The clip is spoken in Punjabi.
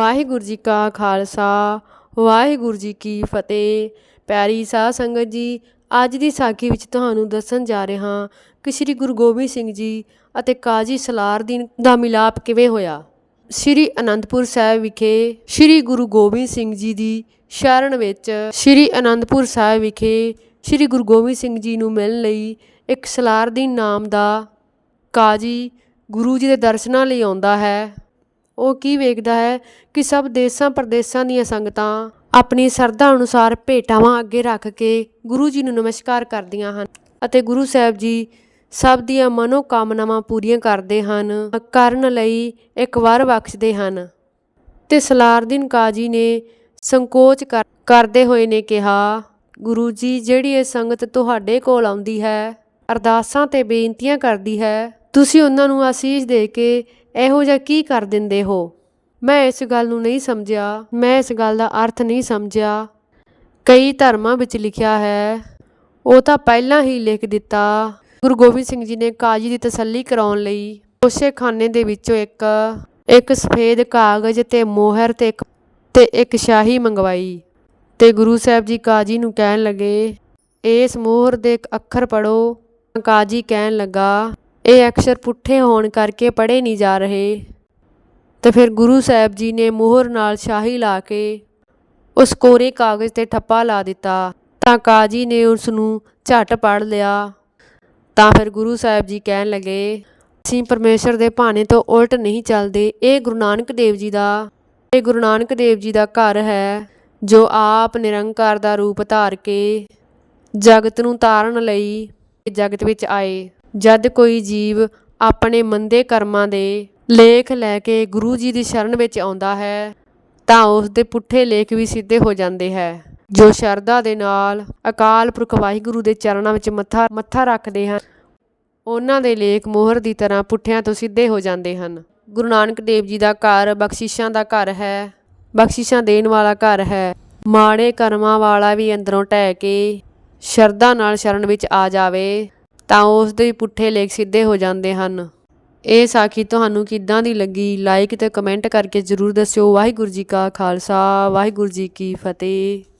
ਵਾਹਿਗੁਰੂ ਜੀ ਕਾ ਖਾਲਸਾ, ਵਾਹਿਗੁਰੂ ਜੀ ਕੀ ਫਤਿਹ। ਪਿਆਰੀ ਸਾਧ ਸੰਗਤ ਜੀ, ਅੱਜ ਦੀ ਸਾਖੀ ਵਿੱਚ ਤੁਹਾਨੂੰ ਦੱਸਣ ਜਾ ਰਹੇ ਹਾਂ ਕਿ ਸ੍ਰੀ ਗੁਰੂ ਗੋਬਿੰਦ ਸਿੰਘ ਜੀ ਅਤੇ ਕਾਜ਼ੀ ਸਲਾਰਦੀਨ ਦਾ ਮਿਲਾਪ ਕਿਵੇਂ ਹੋਇਆ? ਸ੍ਰੀ ਅਨੰਦਪੁਰ ਸਾਹਿਬ ਵਿਖੇ ਸ੍ਰੀ ਗੁਰੂ ਗੋਬਿੰਦ ਸਿੰਘ ਜੀ ਦੀ ਸ਼ਰਨ ਵਿੱਚ ਸ੍ਰੀ ਅਨੰਦਪੁਰ ਸਾਹਿਬ ਵਿਖੇ ਸ੍ਰੀ ਗੁਰੂ ਗੋਬਿੰਦ ਸਿੰਘ ਜੀ ਨੂੰ ਮਿਲਣ ਲਈ ਇੱਕ ਸਲਾਰਦੀਨ ਨਾਮ ਦਾ ਕਾਜੀ ਗੁਰੂ ਜੀ ਦੇ ਦਰਸ਼ਨਾਂ ਲਈ ਆਉਂਦਾ ਹੈ। ਉਹ ਕੀ ਵੇਖਦਾ ਹੈ ਕਿ ਸਭ ਦੇਸਾਂ ਪ੍ਰਦੇਸਾਂ ਦੀਆਂ ਸੰਗਤਾਂ ਆਪਣੀ ਸਰਦਾ ਅਨੁਸਾਰ ਭੇਟਾਵਾਂ ਅੱਗੇ ਰੱਖ ਕੇ ਗੁਰੂ ਜੀ ਨੂੰ ਨਮਸਕਾਰ ਕਰਦੀਆਂ ਹਨ ਅਤੇ ਗੁਰੂ ਸਾਹਿਬ ਜੀ ਸਭ ਦੀਆਂ ਮਨੋ ਕਾਮਨਾਵਾਂ ਪੂਰੀਆਂ ਕਰਦੇ ਹਨ, ਕਰਨ ਲਈ ਇੱਕ ਵਾਰ ਬਖਸ਼ਦੇ ਹਨ। ਤੇ ਸਲਾਰਦੀਨ ਕਾਜੀ ਨੇ ਸੰਕੋਚ ਕਰ- ਕਰਦੇ ਹੋਏ ਨੇ ਕਿਹਾ, ਗੁਰੂ ਜੀ, ਜਿਹੜੀ ਇਹ ਸੰਗਤ ਤੁਹਾਡੇ ਕੋਲ ਆਉਂਦੀ ਹੈ, ਅਰਦਾਸਾਂ ਤੇ ਬੇਨਤੀਆਂ ਕਰਦੀ ਹੈ, ਤੁਸੀਂ ਉਹਨਾਂ ਨੂੰ ਆਸੀਸ ਦੇ ਕੇ ਇਹੋ ਜਿਹਾ ਕੀ ਕਰ ਦਿੰਦੇ ਹੋ? ਮੈਂ ਇਸ ਗੱਲ ਨੂੰ ਨਹੀਂ ਸਮਝਿਆ। ਮੈਂ ਇਸ ਗੱਲ ਦਾ ਅਰਥ ਨਹੀਂ ਸਮਝਿਆ। ਕਈ ਧਰਮਾਂ ਵਿੱਚ ਲਿਖਿਆ ਹੈ, ਉਹ ਤਾਂ ਪਹਿਲਾਂ ਹੀ ਲਿਖ ਦਿੱਤਾ। ਗੁਰੂ ਗੋਬਿੰਦ ਸਿੰਘ ਜੀ ਨੇ ਕਾਜੀ ਦੀ ਤਸੱਲੀ ਕਰਾਉਣ ਲਈ ਉਸੇ ਖਾਨੇ ਦੇ ਵਿੱਚੋਂ ਇੱਕ ਇੱਕ ਸਫੇਦ ਕਾਗਜ਼ ਤੇ ਮੋਹਰ ਤੇ ਇੱਕ ਤੇ ਇੱਕ ਸ਼ਾਹੀ ਮੰਗਵਾਈ। ਤੇ ਗੁਰੂ ਸਾਹਿਬ ਜੀ ਕਾਜੀ ਨੂੰ ਕਹਿਣ ਲੱਗੇ, ਇਸ ਮੋਹਰ ਦੇ ਇੱਕ ਅੱਖਰ ਪੜੋ ਕਾਜੀ ਕਹਿਣ ਲੱਗਾ ਇਹ ਅਕਸ਼ਰ ਪੁੱਠੇ ਹੋਣ ਕਰਕੇ ਪੜ੍ਹੇ ਨਹੀਂ ਜਾ ਰਹੇ। ਤੇ ਫਿਰ ਗੁਰੂ ਸਾਹਿਬ ਜੀ ਨੇ ਮੋਹਰ ਨਾਲ ਸ਼ਾਹੀ ਲਾ ਕੇ ਉਸ ਕੋਰੇ ਕਾਗਜ਼ ਤੇ ਠੱਪਾ ਲਾ ਦਿੱਤਾ। ਤਾਂ ਕਾਜੀ ਨੇ ਉਸ ਨੂੰ ਝਟ ਪੜ੍ਹ ਲਿਆ। ਤਾਂ ਫਿਰ ਗੁਰੂ ਸਾਹਿਬ ਜੀ ਕਹਿਣ ਲੱਗੇ, ਅਸੀਂ ਪਰਮੇਸ਼ਰ ਦੇ ਭਾਣੇ ਤੋਂ ਉਲਟ ਨਹੀਂ ਚੱਲਦੇ। ਇਹ ਗੁਰੂ ਨਾਨਕ ਦੇਵ ਜੀ ਦਾ, ਇਹ ਗੁਰੂ ਨਾਨਕ ਦੇਵ ਜੀ ਦਾ ਘਰ ਹੈ, ਜੋ ਆਪ ਨਿਰੰਕਾਰ ਦਾ ਰੂਪ ਧਾਰ ਕੇ ਜਗਤ ਨੂੰ ਤਾਰਨ ਲਈ ਜਗਤ ਵਿੱਚ ਆਏ। ਜਦ ਕੋਈ ਜੀਵ ਆਪਣੇ ਮੰਦੇ ਕਰਮਾਂ ਦੇ ਲੇਖ ਲੈ ਕੇ ਗੁਰੂ ਜੀ ਦੀ ਸ਼ਰਨ ਵਿੱਚ ਆਉਂਦਾ ਹੈ, ਤਾਂ ਉਸ ਦੇ ਪੁੱਠੇ ਲੇਖ ਵੀ ਸਿੱਧੇ ਹੋ ਜਾਂਦੇ ਹੈ। ਜੋ ਸ਼ਰਧਾ ਦੇ ਨਾਲ ਅਕਾਲ ਪੁਰਖ ਵਾਹਿਗੁਰੂ ਦੇ ਚਰਨਾਂ ਵਿੱਚ ਮੱਥਾ ਮੱਥਾ ਰੱਖਦੇ ਹਨ, ਉਹਨਾਂ ਦੇ ਲੇਖ ਮੋਹਰ ਦੀ ਤਰ੍ਹਾਂ ਪੁੱਠਿਆਂ ਤੋਂ ਸਿੱਧੇ ਹੋ ਜਾਂਦੇ ਹਨ। ਗੁਰੂ ਨਾਨਕ ਦੇਵ ਜੀ ਦਾ ਘਰ ਬਖਸ਼ਿਸ਼ਾਂ ਦਾ ਘਰ ਹੈ, ਬਖਸ਼ਿਸ਼ਾਂ ਦੇਣ ਵਾਲਾ ਘਰ ਹੈ। ਮਾੜੇ ਕਰਮਾਂ ਵਾਲਾ ਵੀ ਅੰਦਰੋਂ ਢਹਿ ਕੇ ਸ਼ਰਧਾ ਨਾਲ ਸ਼ਰਨ ਵਿੱਚ ਆ ਜਾਵੇ। ਤਾਂ ਉਸ ਦੇ ਪੁੱਠੇ ਲੇਖ ਸਿੱਧੇ ਹੋ ਜਾਂਦੇ ਹਨ। ਇਹ ਸਾਖੀ ਤੁਹਾਨੂੰ ਕਿੱਦਾਂ ਦੀ ਲੱਗੀ? ਲਾਈਕ ਤੇ ਕਮੈਂਟ ਕਰਕੇ ਜਰੂਰ ਦੱਸਿਓ। ਵਾਹਿਗੁਰੂ ਜੀ ਕਾ ਖਾਲਸਾ। ਵਾਹਿਗੁਰੂ ਜੀ ਕੀ ਫਤਿਹ।